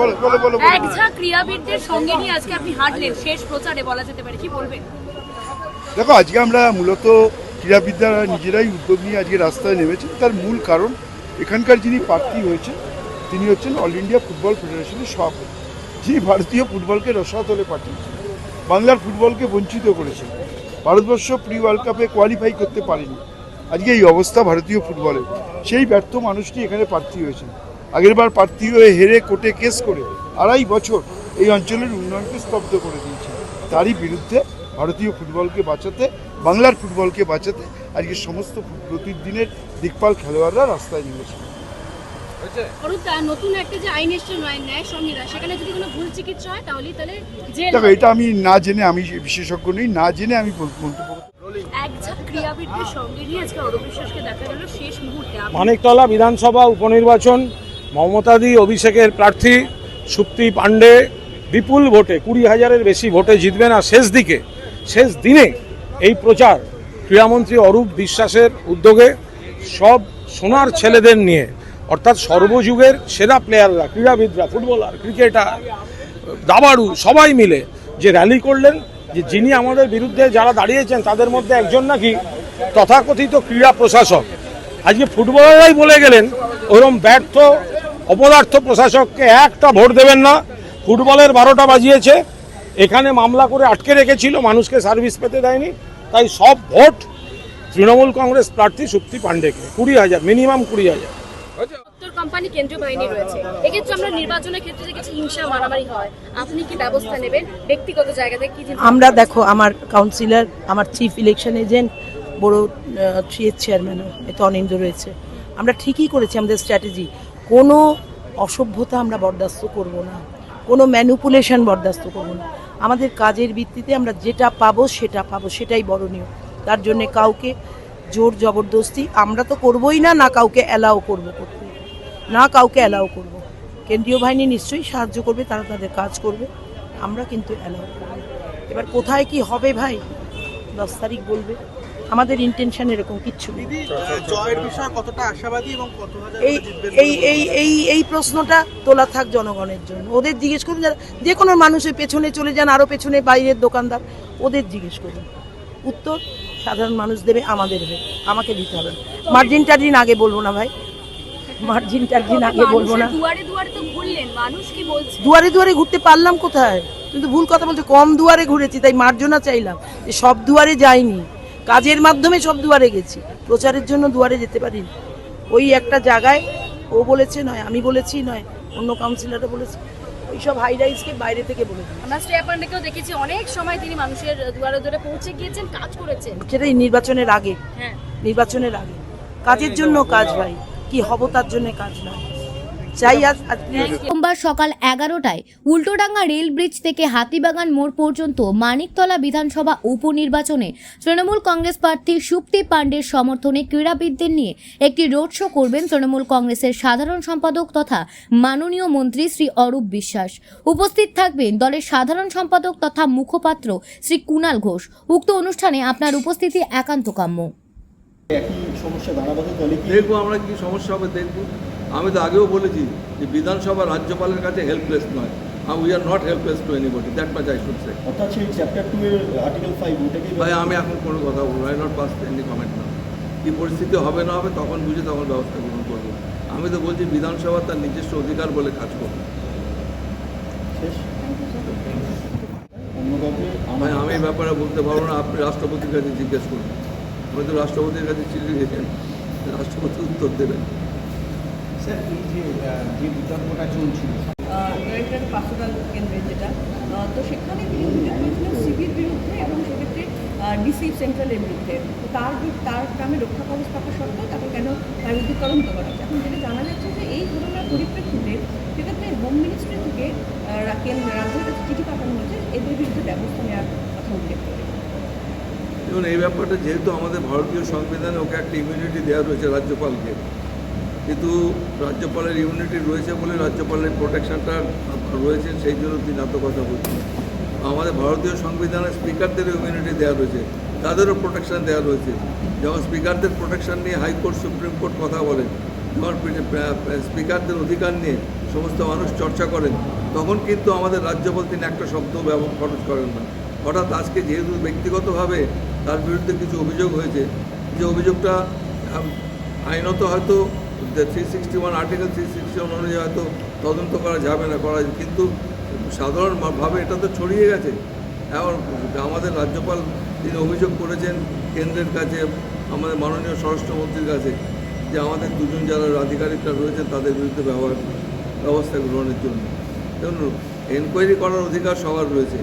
বলো বলো বলো বলো। এক ঝাঁক ক্রীড়াবিদদের সঙ্গে নিয়ে আজকে আপনি হাঁটলেন। শেষ প্রচারে বলা যেতে পারে কি বলবেন? দেখো আজকে আমরা মূলত ক্রীড়াবিদরা নিজেরাই উদ্যোগ নিয়ে আজকে রাস্তায় নেমেছেন। তার মূল কারণ এখানকার যিনি প্রার্থী হয়েছে তিনি হচ্ছেন অল ইন্ডিয়া ফুটবল ফেডারেশনের সভাপতি যিনি ভারতীয় ফুটবলকে রসাতলে পাঠিয়েছেন বাংলার ফুটবলকে বঞ্চিত করেছেন। ভারতবর্ষ প্রি ওয়ার্ল্ড কাপে কোয়ালিফাই করতে পারেনি। আজকে এই অবস্থা ভারতীয় ফুটবলের সেই ব্যর্থ মানুষটি এখানে প্রার্থী হয়েছেন। আগেরবার প্রার্থী হয়ে হেরে কোর্টে কেস করে আড়াই বছর এই অঞ্চলের উন্নয়নকে স্তব্ধ করে দিয়েছে। তারই বিরুদ্ধে ভারতীয় ফুটবলকে বাঁচাতে বাংলার ফুটবলকে বাঁচাতে আজকে সমস্ত প্রতিদিনের দিকপাল খেলোয়াড়রা রাস্তায় নেমেছে। অরূপ দা, নতুন একটা যে আইন এসছে ন্যায় ন্যায় সংহিতা সেখানে যদি কোনো ভুল চিকিৎসা হয় তাহলে তাহলে জেল দেখো এটা আমি না জেনে আমি বিশেষজ্ঞ নই না জেনে আমি মন্তব্য করতে এক ঝাঁক ক্রীড়াবিদদের সঙ্গে নিয়ে আজকে অরূপ বিশ্বাসকে দেখা গেল শেষ মুহূর্তে আপনি মানিকতলা বিধানসভা উপনির্বাচন মমতাদি অভিষেকের প্রার্থী সুপ্তি পাণ্ডে বিপুল ভোটে, কুড়ি হাজারের বেশি ভোটে জিতবেন না শেষ দিকে। শেষ দিনে এই প্রচার ক্রীড়ামন্ত্রী অরূপ বিশ্বাসের উদ্যোগে সব সোনার ছেলেদের নিয়ে, অর্থাৎ সর্বযুগের সেরা প্লেয়াররা, ক্রীড়াবিদরা, ফুটবলার, ক্রিকেটার, দাবাড়ু, সবাই মিলে যে র্যালি করলেন, যে যিনি আমাদের বিরুদ্ধে যারা দাঁড়িয়েছেন, তাদের মধ্যে একজন নাকি তথাকথিত ক্রীড়া প্রশাসক। আজকে ফুটবলাররাই বলে গেলেন, ওরম ব্যর্থ অপদার্থ প্রশাসককে একটা ভোট দেবেন না। ফুটবলের বারোটা বাজিয়েছে। এখানে মামলা করে আটকে রেখেছিল মানুষকে সার্ভিস পেতে দেয়নি। তাই সব ভোট তৃণমূল কংগ্রেস প্রার্থী সুপ্তি পাণ্ডেকে কুড়ি হাজার মিনিমাম কুড়ি হাজার। কোম্পানি কেন্দ্রীয় বাহিনী রয়েছে। এক্ষেত্রে আমরা নির্বাচনের ক্ষেত্রে দেখেছি হিংসা মারামারি হয় আপনি কি ব্যবস্থা নেবেন? ব্যক্তিগত জায়গা থেকে কি আমরা দেখো আমার কাউন্সিলর আমার চিফ ইলেকশন এজেন্ট বড় থ্রিয়ের চেয়ারম্যানও এতে অনিন্দ রয়েছে। আমরা ঠিকই করেছি আমাদের স্ট্র্যাটেজি কোনো অসভ্যতা আমরা বরদাস্ত করব না, কোনো ম্যানুপুলেশন বরদাস্ত করব না। আমাদের কাজের ভিত্তিতে আমরা যেটা পাবো সেটা পাবো, সেটাই বরণীয়। তার জন্যে কাউকে জোর জবরদস্তি আমরা তো করবোই না না কাউকে অ্যালাও করব করতে। না কাউকে অ্যালাও করব। কেন্দ্রীয় বাহিনী নিশ্চয়ই সাহায্য করবে, তারা তাদের কাজ করবে, আমরা কিন্তু অ্যালাউ করব। এবার কোথায় কি হবে ভাই? দশ তারিখ বলবে। আমাদের ইন্টেনশন এরকম কিচ্ছু নেই। জয়ের বিষয়ে কতটা আশাবাদী এবং এই এই এই এই এই প্রশ্নটা তোলা থাক জনগণের জন্য। ওদের জিজ্ঞেস করুন যারা যে কোনো মানুষের পেছনে চলে যান আরও পেছনে বাইরের দোকানদার ওদের জিজ্ঞেস করুন। উত্তর সাধারণ মানুষ দেবে আমাদের হবে আমাকে দিতে হবে মার্জিন টার্জিন আগে বলব না ভাই। মার্জিন টার্জিন আগে বলব না। দুয়ারে দুয়ারে তো ঘুরলেন। মানুষ কি বলছে? দুয়ারে দুয়ারে ঘুরতে পারলাম কোথায়? কিন্তু ভুল কথা বলছে। কম দুয়ারে ঘুরেছি তাই মার্জনা চাইলাম। যে সব দুয়ারে যাইনি কাজের মাধ্যমে সব দুয়ারে গেছি। প্রচারের জন্য দুয়ারে যেতে পারিনি। ওই একটা জায়গায় ও বলেছে নয় আমি বলেছি নয় অন্য কাউন্সিলরও বলেছে। ওইসব হাই রাইজকে বাইরে থেকে বলেছে আমরা শ্রেয়া পান্ডেকেও দেখেছি অনেক সময় তিনি মানুষের দুয়ারে দুয়ারে পৌঁছে গিয়েছেন কাজ করেছেন। সেটাই নির্বাচনের আগে। হ্যাঁ। নির্বাচনের আগে। কাজের জন্য কাজ ভাই কি হব তার জন্য কাজ না চাই আজ আজকে সোমবার সকাল এগারোটায় উল্টোডাঙ্গা রেল ব্রিজ থেকে হাতিবাগান মোড় পর্যন্ত মানিকতলা বিধানসভা উপনির্বাচনে তৃণমূল কংগ্রেস প্রার্থী সুপ্তি পাণ্ডের সমর্থনে ক্রীড়াবিদদের নিয়ে একটি রোড শো করবেন তৃণমূল কংগ্রেসের সাধারণ সম্পাদক তথা মাননীয় মন্ত্রী শ্রী অরূপ বিশ্বাস। উপস্থিত থাকবেন দলের সাধারণ সম্পাদক তথা মুখপাত্র শ্রী কুণাল ঘোষ। উক্ত অনুষ্ঠানে আপনার উপস্থিতি একান্ত কাম্য দেখব আমরা কি সমস্যা হবে দেখব। আমি তো আগেও বলেছি যে বিধানসভা রাজ্যপালের কাছে হেল্পলেস নয়। We are not helpless to anybody that much I should say অর্থাৎ সেই চ্যাপ্টার টু এর আর্টিকেল ফাইভ ওটাকে ভাই আমি এখন কোনো কথা বলব I not pass any comment না। কী পরিস্থিতি হবে না হবে তখন বুঝে তখন ব্যবস্থা গ্রহণ করব। আমি তো বলছি বিধানসভা তার নিজস্ব অধিকার বলে কাজ করবে। ভাই আমি এই ব্যাপারে বলতে পারব না। আপনি রাষ্ট্রপতির কাছে জিজ্ঞেস করুন। আমি তো রাষ্ট্রপতির কাছে চিঠি দিয়েছেন রাষ্ট্রপতি উত্তর দেবেন। স্যার এই যে যে বিতর্কটা চলছিল নয়টার পাঁচটাল কেন্দ্রে যেটা তো সেখানে তিনি অভিযোগ করেছিলেন সিবির বিরুদ্ধে এবং সেক্ষেত্রে ডিসি সেন্ট্রালের বিরুদ্ধে। তো তার তার নামে রক্ষা কবচ থাকা সত্ত্বেও তাকে কেন তার বিরুদ্ধে তদন্ত করা হচ্ছে এখন যেটা জানা যাচ্ছে যে এই ঘটনার পরিপ্রেক্ষিতে সেক্ষেত্রে হোম মিনিস্ট্রি থেকে কেন্দ্র রাজ্যের কাছে চিঠি পাঠানো হয়েছে এদের বিরুদ্ধে ব্যবস্থা নেওয়ার কথা উল্লেখ করে দেখুন এই ব্যাপারটা যেহেতু আমাদের ভারতীয় সংবিধানে ওকে একটা ইমিউনিটি দেওয়া রয়েছে রাজ্যপালকে কিন্তু রাজ্যপালের ইমিউনিটি রয়েছে বলে রাজ্যপালের প্রোটেকশনটা রয়েছে, সেই জন্য তিনি এত কথা বলছেন। আমাদের ভারতীয় সংবিধানে স্পিকারদের ইমিউনিটি দেওয়া রয়েছে, তাদেরও প্রোটেকশন দেওয়া রয়েছে। যেমন স্পিকারদের প্রোটেকশন নিয়ে হাইকোর্ট, সুপ্রিম কোর্ট কথা বলে যেমন স্পিকারদের অধিকার নিয়ে সমস্ত মানুষ চর্চা করেন, তখন কিন্তু আমাদের রাজ্যপাল তিনি একটা শব্দ ব্যবহার খরচ করেন না। হঠাৎ আজকে যেহেতু ব্যক্তিগতভাবে তার বিরুদ্ধে কিছু অভিযোগ হয়েছে, যে অভিযোগটা আইনত হয়তো three sixty one article three sixty one অনুযায়ী হয়তো তদন্ত করা যাবে না, করা কিন্তু সাধারণভাবে এটা তো ছড়িয়ে গেছে। এখন আমাদের রাজ্যপাল তিনি অভিযোগ করেছেন কেন্দ্রের কাছে, আমাদের মাননীয় স্বরাষ্ট্রমন্ত্রীর কাছে, যে আমাদের দুজন যারা আধিকারিকরা রয়েছেন তাদের বিরুদ্ধে ব্যবহার, ব্যবস্থা গ্রহণের জন্য। দেখুন এনকোয়ারি করার অধিকার সবার রয়েছে।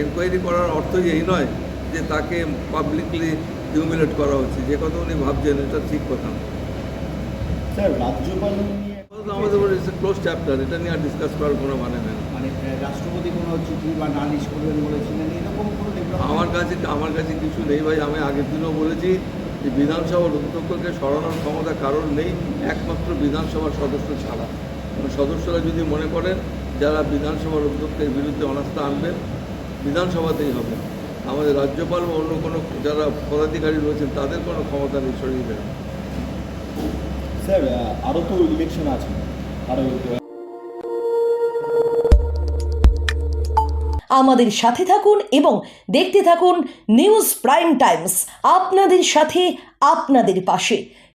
এনকোয়ারি করার অর্থ এই নয় যে তাকে পাবলিকলি হিউমিলেট করা হচ্ছে। যে কথা উনি ভাবছেন, এটা ঠিক কথা। স্যার রাজ্যপাল আমাদের ক্লোজ চ্যাপ্টার এটা নিয়ে আর ডিসকাস করার কোনো মানে নেই। মানে রাষ্ট্রপতি কোনো চিঠি বা নালিশ করবেন বলেছিলেন এরকম কোনো আমার কাছে আমার কাছে কিছু নেই ভাই আমি আগের দিনও বলেছি যে বিধানসভার অধ্যক্ষকে সরানোর ক্ষমতা কারণ নেই একমাত্র বিধানসভার সদস্য ছাড়া। মানে সদস্যরা যদি মনে করেন যারা বিধানসভার অধ্যক্ষের বিরুদ্ধে অনাস্থা আনবেন বিধানসভাতেই হবে। আমাদের রাজ্যপাল বা অন্য কোনো যারা পদাধিকারী রয়েছেন তাদের কোনো ক্ষমতা নেই সরিয়ে দেবেন। স্যার আরও তো ইলেকশন আছে। আরও আমাদের সাথে থাকুন এবং দেখতে থাকুন নিউজ প্রাইম টাইমস, আপনাদের সাথে, আপনাদের পাশে।